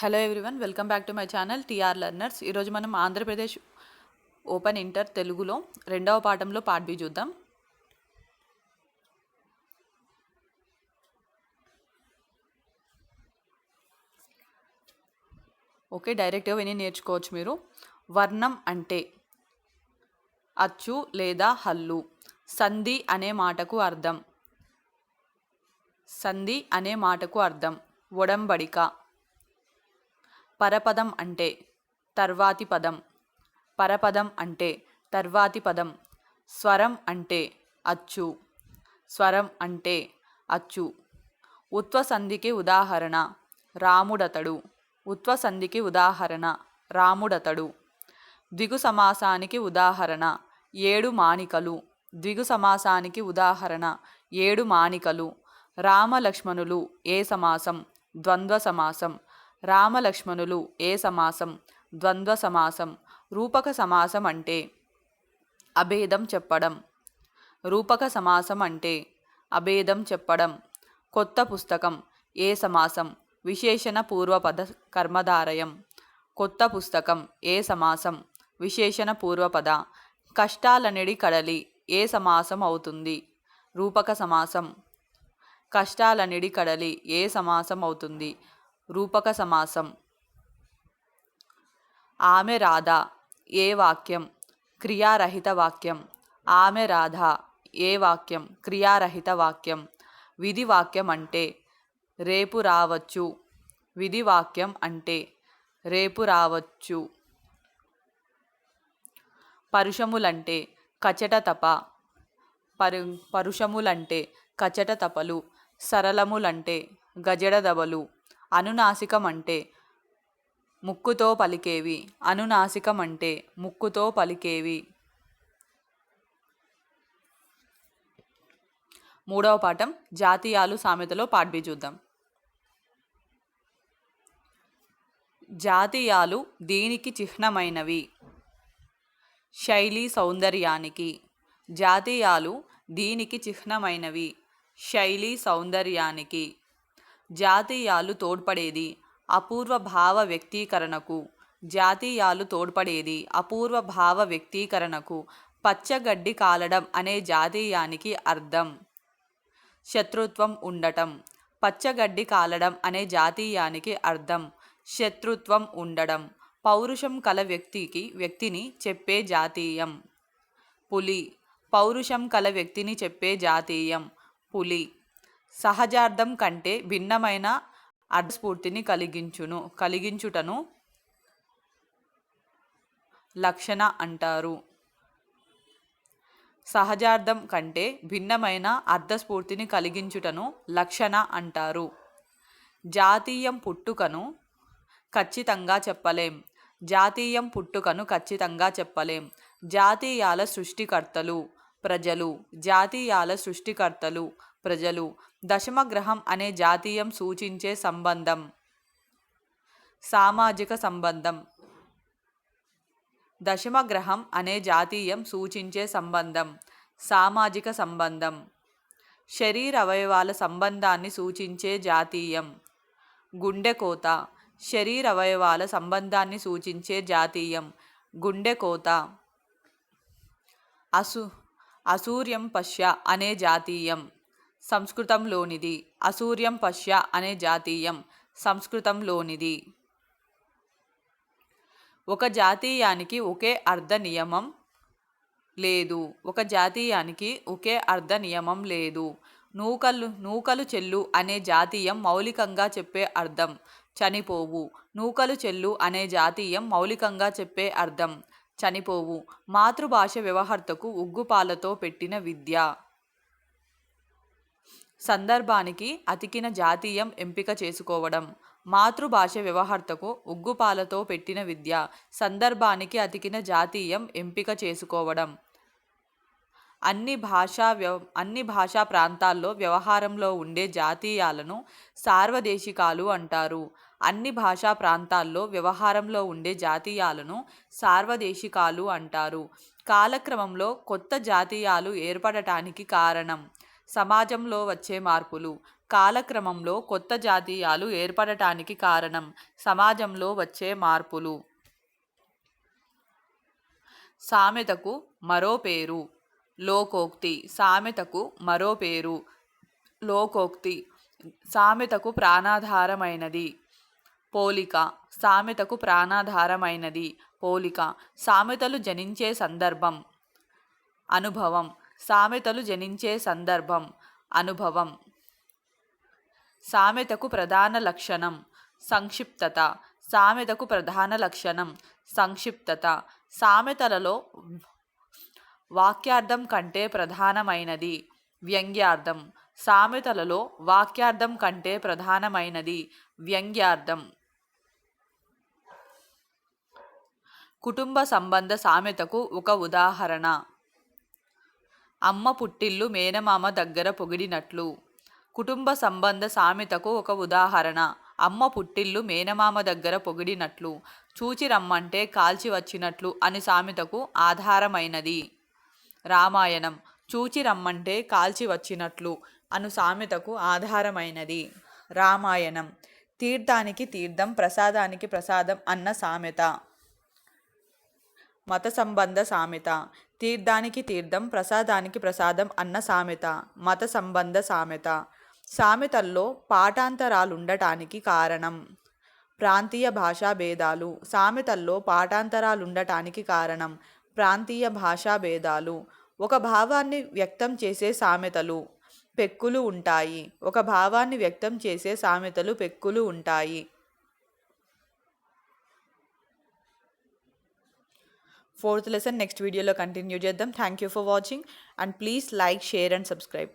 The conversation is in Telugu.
Hello everyone welcome back to my channel TR learners. ఈరోజు మనం ఆంధ్రప్రదేశ్ ఓపెన్ ఇంటర్ తెలుగులో రెండవ పాఠంలో పార్ట్ బి చూద్దాం. ఓకే డైరెక్ట్గా విని నేర్చుకోవచ్చు మీరు. వర్ణం అంటే అచ్చు లేదా హల్లు. సంధి అనే మాటకు అర్థం. సంధి అనే మాటకు అర్థం. ఒడంబడిక. పరపదం అంటే తర్వాతి పదం. పరపదం అంటే తర్వాతి పదం. స్వరం అంటే అచ్చు. స్వరం అంటే అచ్చు. ఉత్వసంధికి ఉదాహరణ రాముడతడు. ఉత్వసంధికి ఉదాహరణ రాముడతడు. ద్విగు సమాసానికి ఉదాహరణ ఏడు మాణికలు ద్విగు సమాసానికి ఉదాహరణ ఏడు మాణికలు రామలక్ష్మణులు ఏ సమాసం? ద్వంద్వ సమాసం. రామలక్ష్మణులు ఏ సమాసం? ద్వంద్వ సమాసం? రూపక సమాసం అంటే అభేదం చెప్పడం. రూపక సమాసం అంటే అభేదం చెప్పడం. కొత్త పుస్తకం ఏ సమాసం? విశేషణ పూర్వపద కర్మధారయం. కొత్త పుస్తకం ఏ సమాసం? విశేషణ పూర్వపద. కష్టాలనిడి కడలి ఏ సమాసం అవుతుంది? రూపక సమాసం. కష్టాలనిడి కడలి ఏ సమాసం అవుతుంది? రూపక సమాసం. ఆమె రాధ ఏ వాక్యం? క్రియారహిత వాక్యం. ఆమె రాధ ఏ వాక్యం? క్రియారహిత వాక్యం. విధి వాక్యం అంటే రేపు రావచ్చు. విధి వాక్యం అంటే రేపు రావచ్చు. పరుషములంటే కచట తప. పరు పరుషములంటే కచట తపలు. సరళములంటే గజడదబలు అనునాసికం అంటే ముక్కుతో పలికేవి. అనునాసికం అంటే ముక్కుతో పలికేవి. మూడవ పాఠం జాతీయాలు సామెతలో పాడ్బి చూద్దాం. జాతీయాలు దీనికి చిహ్నమైనవి. శైలి సౌందర్యానికి జాతీయాలు దీనికి చిహ్నమైనవి. శైలి సౌందర్యానికి జాతీయాలు తోడ్పడేది అపూర్వ భావ వ్యక్తీకరణకు. జాతీయాలు తోడ్పడేది అపూర్వ భావ వ్యక్తీకరణకు. పచ్చగడ్డి కాలడం అనే జాతీయానికి అర్థం. శత్రుత్వం ఉండటం. పచ్చగడ్డి కాలడం అనే జాతీయానికి అర్థం. శత్రుత్వం ఉండడం. పౌరుషం కల వ్యక్తికి వ్యక్తిని చెప్పే జాతీయం. పులి. పౌరుషం కల వ్యక్తిని చెప్పే జాతీయం. పులి. సహజార్థం కంటే భిన్నమైన అర్థస్ఫూర్తిని కలిగించును కలిగించుటను లక్షణ అంటారు. సహజార్థం కంటే భిన్నమైన అర్థస్ఫూర్తిని కలిగించుటను లక్షణ అంటారు. జాతీయం పుట్టుకను ఖచ్చితంగా చెప్పలేం. జాతీయం పుట్టుకను ఖచ్చితంగా చెప్పలేం. జాతీయాల సృష్టికర్తలు ప్రజలు జాతీయాల సృష్టికర్తలు ప్రజలు. దశమగ్రహం అనే జాతీయం సూచించే సంబంధం. సామాజిక సంబంధం. దశమగ్రహం అనే జాతీయం సూచించే సంబంధం. సామాజిక సంబంధం. శరీర అవయవాల సంబంధాన్ని సూచించే జాతీయం. గుండెకోత శరీర అవయవాల సంబంధాన్ని సూచించే జాతీయం. గుండెకోత అసు అసూర్యం పశ్య అనే జాతీయం. సంస్కృతంలోనిది. అసూర్యం పశ్య అనే జాతీయం సంస్కృతంలోనిది. ఒక జాతీయానికి ఒకే అర్ధ నియమం లేదు. ఒక జాతీయానికి ఒకే అర్ధ నియమం లేదు. నూకలు నూకలు చెల్లు అనే జాతీయం మౌలికంగా చెప్పే అర్థం. చనిపోవు. నూకలు చెల్లు అనే జాతీయం మౌలికంగా చెప్పే అర్థం. చనిపోవు. మాతృభాష వ్యవహర్తకు ఉగ్గుపాలతో పెట్టిన విద్య. సందర్భానికి అతికిన జాతీయం ఎంపిక చేసుకోవడం మాతృభాష వ్యవహర్తకు ఉగ్గుపాలతో పెట్టిన విద్య సందర్భానికి అతికిన జాతీయం ఎంపిక చేసుకోవడం. అన్ని భాషా వ్యవ అన్ని భాషా ప్రాంతాల్లో వ్యవహారంలో ఉండే జాతీయాలను సార్వదేశికాలు అంటారు. అన్ని భాషా ప్రాంతాల్లో వ్యవహారంలో ఉండే జాతీయాలను సార్వదేశికాలు అంటారు. కాలక్రమంలో కొత్త జాతీయాలు ఏర్పడటానికి కారణం సమాజంలో వచ్చే మార్పులు కాలక్రమంలో కొత్త జాతీయాలు ఏర్పడటానికి కారణం సమాజంలో వచ్చే మార్పులు. సామెతకు మరో పేరు. లోకోక్తి సామెతకు మరో పేరు. లోకోక్తి సామెతకు ప్రాణాధారమైనది. పోలిక సామెతకు ప్రాణాధారమైనది. పోలిక సామెతలు జనించే సందర్భం. అనుభవం సామెతలు జనించే సందర్భం అనుభవం. సామెతకు ప్రధాన లక్షణం సంక్షిప్తత. సామెతకు ప్రధాన లక్షణం సంక్షిప్తత. సామెతలలో వాక్యార్థం కంటే ప్రధానమైనది వ్యంగ్యార్థం. సామెతలలో వాక్యార్థం కంటే ప్రధానమైనది వ్యంగ్యార్థం. కుటుంబ సంబంధ సామెతకు ఒక ఉదాహరణ. అమ్మ పుట్టిల్లు మేనమామ దగ్గర పొగిడినట్లు. కుటుంబ సంబంధ సామెతకు ఒక ఉదాహరణ. అమ్మ పుట్టిల్లు మేనమామ దగ్గర పొగిడినట్లు. చూచి రమ్మంటే కాల్చి వచ్చినట్లు అని సామెతకు ఆధారమైనది. రామాయణం. చూచి రమ్మంటే కాల్చి వచ్చినట్లు అను సామెతకు ఆధారమైనది. రామాయణం. తీర్థానికి తీర్థం ప్రసాదానికి ప్రసాదం అన్న సామెత. మత సంబంధ సామెత. తీర్థానికి తీర్థం ప్రసాదానికి ప్రసాదం అన్న సామెత. మత సంబంధ సామెత. సామెతల్లో పాఠాంతరాలుండటానికి కారణం. ప్రాంతీయ భాషా భేదాలు. సామెతల్లో పాఠాంతరాలుండటానికి కారణం. ప్రాంతీయ భాషా భేదాలు. ఒక భావాన్ని వ్యక్తం చేసే సామెతలు పెక్కులు ఉంటాయి. ఒక భావాన్ని వ్యక్తం చేసే సామెతలు పెక్కులు ఉంటాయి. ఫోర్త్ లెసన్ నెక్స్ట్ వీడియోలో కంటిన్యూ చేద్దాం. Thank you for watching and please like share and subscribe